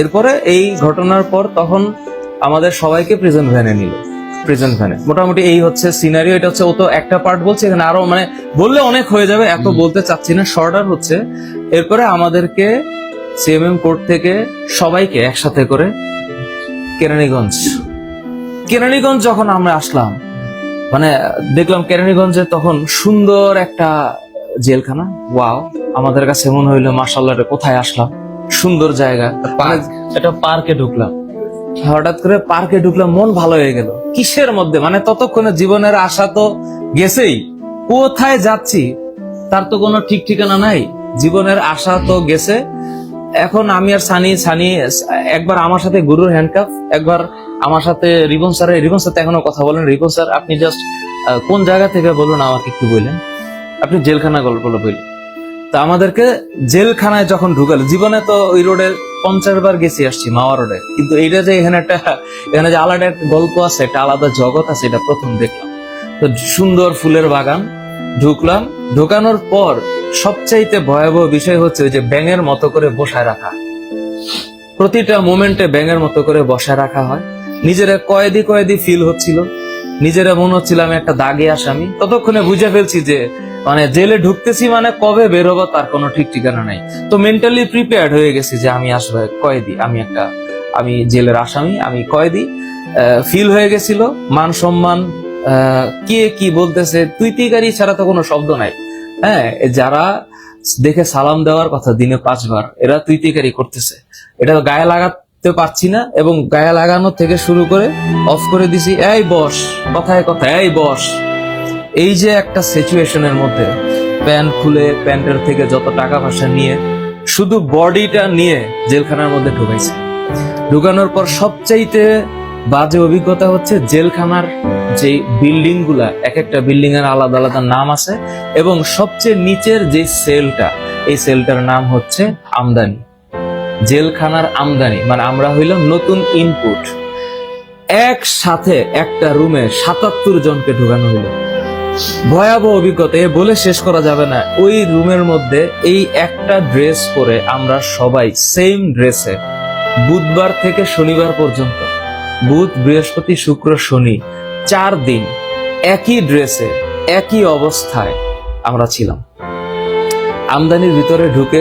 এরপরে এই ঘটনার পর তখন আমাদের সবাইকে প্রেজেন্ট ভ্যানে নিল। প্রেজেন্ট ভ্যানে মোটামুটি এই হচ্ছে সিনারিও এটা হচ্ছে ও তো একটা পার্ট বলছে এখানে আরও মানে বললে অনেক হয়ে যাবে এত বলতে চাচ্ছি না শর্টার হচ্ছে। এরপরে আমাদেরকে সিএমএম কোর্ট থেকে সবাইকে একসাথে করে কেরানীগঞ্জ। কেরানীগঞ্জ যখন আমরা আসলাম মানে দেখলাম কেরানীগঞ্জে তখন সুন্দর একটা জেলখানা। ওয়াও আমাদের কাছে মনে হইল মাসাল্লাহ কোথায় আসলাম? সুন্দর জায়গা। একটা পার্কে। ঢুকলাম। হঠাৎ করে পার্কে ঢুকলাম মন ভালো হয়ে গেল। কিসের মধ্যে? মানে ততক্ষণে জীবনের আশা তো গেছেই। কোথায় যাচ্ছি? তার তো কোনো ঠিক ঠিকানা নাই। জীবনের আশা তো গেছে। এখন আমি আর সানি সানি একবার আমার সাথে গুরুর হ্যান্ডকাপ একবার আমার সাথে রিবন স্যার রিবন স্যার এখনও কথা বলেন। রিবন স্যার আপনি জাস্ট কোন জায়গা থেকে বলুন আমাকে একটু বললেন আপনি জেলখানা গল্পটা বললেন তা আমাদেরকে জেলখানায় যখন ঢুকাল, জীবনে তো ওই রোডে পঞ্চাশ বার গেছি আসছি, মাওয়া রোডে। কিন্তু এইটা যে এখানে একটা, এখানে যে আলাদা একটা গল্প আছে, একটা আলাদা জগৎ আছে, এটা প্রথম দেখলাম। তো সুন্দর ফুলের বাগান, ঢুকলাম। ঢুকানোর পর সবচাইতে ভয়াবহ বিষয় হচ্ছে যে ব্যাঙের মতো করে বসায় রাখা। প্রতিটা মোমেন্টে ব্যাঙের মতো করে বসায় রাখা হয়। নিজেরা কয়েদি কয়েদি ফিল হচ্ছিল। নিজেরা মনে হচ্ছিল আমি একটা দাগে আসামি। ততক্ষণে বুঝে ফেলছি যে মানে জেলে ঢুকতেছি মানে কবে বেরোবো তার কোনো ঠিক ঠিকানা নাই। তো মেন্টালি প্রিপেয়ার্ড হয়ে গেছি যে আমি আসলে কয়েদি আমি একটা, আমি জেলের আসামি, আমি কয়েদি ফিল হয়ে গেছিল, মান সম্মান কে কি বলতেছে তুই ছাড়া তো কোনো শব্দ নাই। হ্যাঁ যারা দেখে সালাম দেওয়ার কথা দিনে পাঁচবার, এরা তুই করতেছে। এটা গায়ে লাগাতে পারছি না এবং গায়ে লাগানো থেকে শুরু করে অফ করে দিছি, এই বস, কথায় কথা এই বস। এই যে একটা সিচুয়েশনের মধ্যে প্যান্ট খুলে প্যান্টের থেকে যত টাকা পয়সা নিয়ে শুধু বডিটা নিয়ে জেলখানার মধ্যে ঢুকাইছে। ঢুকানোর পর সবচাইতে বাজে অভিজ্ঞতা হচ্ছে জেলখানার যে বিল্ডিংগুলা এক একটা বিল্ডিং এর আলাদা আলাদা নাম আছে এবং সবচেয়ে নিচের যে সেলটা, এই সেলটার নাম হচ্ছে আমদানি। জেলখানার আমদানি মানে আমরা হইলাম নতুন ইনপুট একসাথে একটা রুমে সাতাত্তর জনকে ঢুকানো হইল। ভয়াবহ অভিজ্ঞতা, এ বলে শেষ করা যাবে না। ওই রুমের মধ্যে এই একটা ড্রেস পরে আমরা সবাই সেম ড্রেসে, বুধবার থেকে শনিবার পর্যন্ত, বুধ, বৃহস্পতি, শুক্র, শনি, চার দিন একই ড্রেসে, একই অবস্থায় আমরা ছিলাম। আমদানির ভিতরে ঢুকে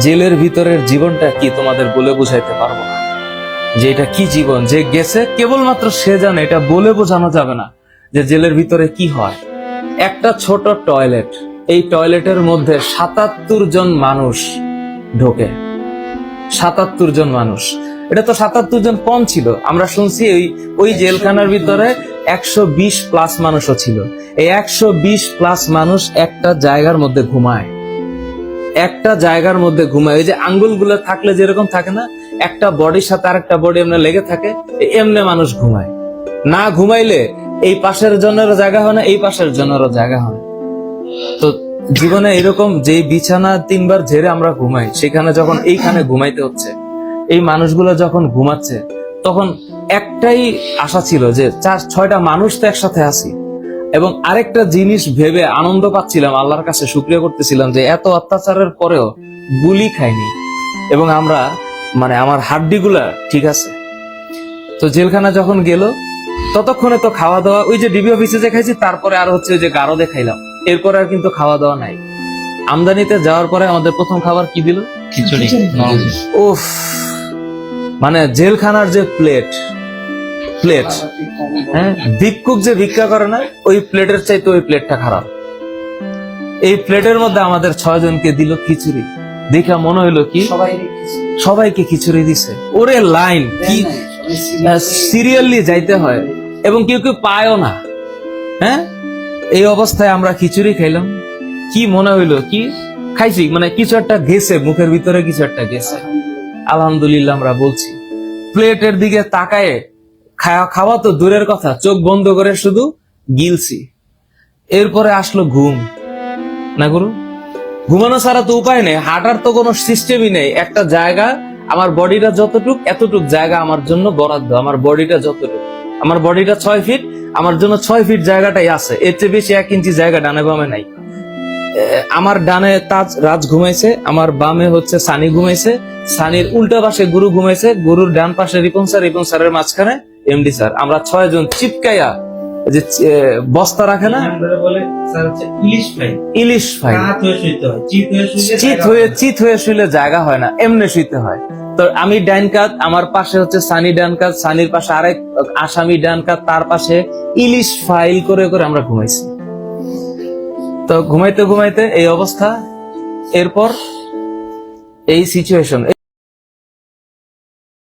জেলের ভিতরের জীবনটা কি তোমাদের বলে বুঝাইতে পারব না। যে এটা কি জীবন, যে গেছে, কেবলমাত্র সে জানে, এটা বলে বোঝানো যাবে না। যে জেলের ভিতরে কি হয়? একটা ছোট টয়লেট। এই টয়লেটের মধ্যে সাতাত্তর জন মানুষ ঢোকে। সাতাত্তর জন মানুষ। এটা তো সাতাত্তর জন কম ছিল। আমরা শুনছি ওই ওই জেলখানার ভিতরে একশো বিশ প্লাস মানুষও ছিল। এই একশো বিশ প্লাস মানুষ একটা জায়গার মধ্যে ঘুমায়। একটা জায়গার মধ্যে ঘুমায়। ওই যে আঙ্গুলগুলো থাকলে যেরকম থাকে না, একটা বডির সাথে আরেকটা বডি এমনি লেগে থাকে, এমনি মানুষ ঘুমায়। না ঘুমাইলে এই পাশের জনেরও জায়গা হয় না, এই পাশের জনেরও জায়গা হয়। তো জীবনে এরকম যে বিছানা তিনবার ঝেড়ে আমরা ঘুমাই, সেখানে যখন এইখানে ঘুমাইতে হচ্ছে, এই মানুষগুলো যখন ঘুমাচ্ছে, তখন একটাই আশা ছিল যে চার, ছয়টা মানুষ তো একসাথে আসি এবং আরেকটা জিনিস ভেবে আনন্দ পাচ্ছিলাম, আল্লাহর কাছে শুক্রিয়া করতেছিলাম যে এত অত্যাচারের পরেও গুলি খাইনি। এবং আমরা মানে আমার হাড্ডিগুলা ঠিক আছে। তো জেলখানা যখন গেল ততক্ষণে তো খাওয়া দাওয়া ওই যে ডিবি অফিসে যে খাইছি তারপরে আর হচ্ছে ওই যে গারদে খাইলাম এরপরে আর কিন্তু খাওয়া দাওয়া নাই। আমদানিতে যাওয়ার পরে আমাদের প্রথম খাবার কি দিল? খিচুড়ি। উফ। মানে জেলখানার যে প্লেট প্লেট হ্যাঁ? ভিক্ষুক যে ভিক্ষা করে না ওই প্লেটের চাইতে ওই প্লেটটা খারাপ। এই প্লেটের মধ্যে আমাদের ছয় জনকে দিল খিচুড়ি। দেখা মনে হইল কি? সবাইকে খিচুড়ি। দিছে। ওরে লাইন কি? সিরিয়ালি যাইতে হয়। এবং কেউ কেউ পায়ও না। হ্যাঁ? এই অবস্থায় আমরা খিচুড়ি খাইলাম। কি মনে হইল? কি? খাইছি। মানে কিছু একটা গেছে, মুখের ভিতরে কিছু একটা গেছে। আলহামদুলিল্লাহ আমরা বলছি। প্লেটের দিকে তাকায়ে খাওয়া খাওয়া তো দূরের কথা, চোখ বন্ধ করে শুধু গিলছি। এরপরে আসলো ঘুম। না গুরু? ঘুমানো ছাড়া তো উপায় নেই। হাঁটার তো কোনো সিস্টেমই নেই। একটা জায়গা আমার বডিটা যতটুক, এতটুক জায়গা আমার জন্য বরাদ্দ। আমার বডিটা যতটুক। আমার বডিটা ছয় ফিট আমার জন্য ছয় ফিট জায়গাটাই আছে। এর চেয়ে বেশি এক ইঞ্চি জায়গা ডানে বামে নাই। আমার ডানে তাজ রাজ ঘুমাইছে আমার বামে হচ্ছে সানি ঘুমাইছে। সানির উল্টা পাশে গুরু ঘুমাইছে গুরুর ডান পাশে রিপন স্যার রিপন স্যারের মাঝখানে এমডি স্যার। আমরা ছয় জন চিপকাইয়া যে বস্তা রাখে না ইলিশ ফ্রাই। হয়ে চিত হয়ে শুইলে চিত হয়ে শুলে জায়গা হয় না এমনি শুইতে হয়। তো আমি ডান কাত, আমার পাশে হচ্ছে সানি ডান কাত, সানির পাশে আরেক আসামি ডান কাত, তার পাশে ইলিশ ফাইল করে করে আমরা ঘুমাইছি। তো ঘুমাইতে ঘুমাইতে এই অবস্থা, এরপর এই সিচুয়েশন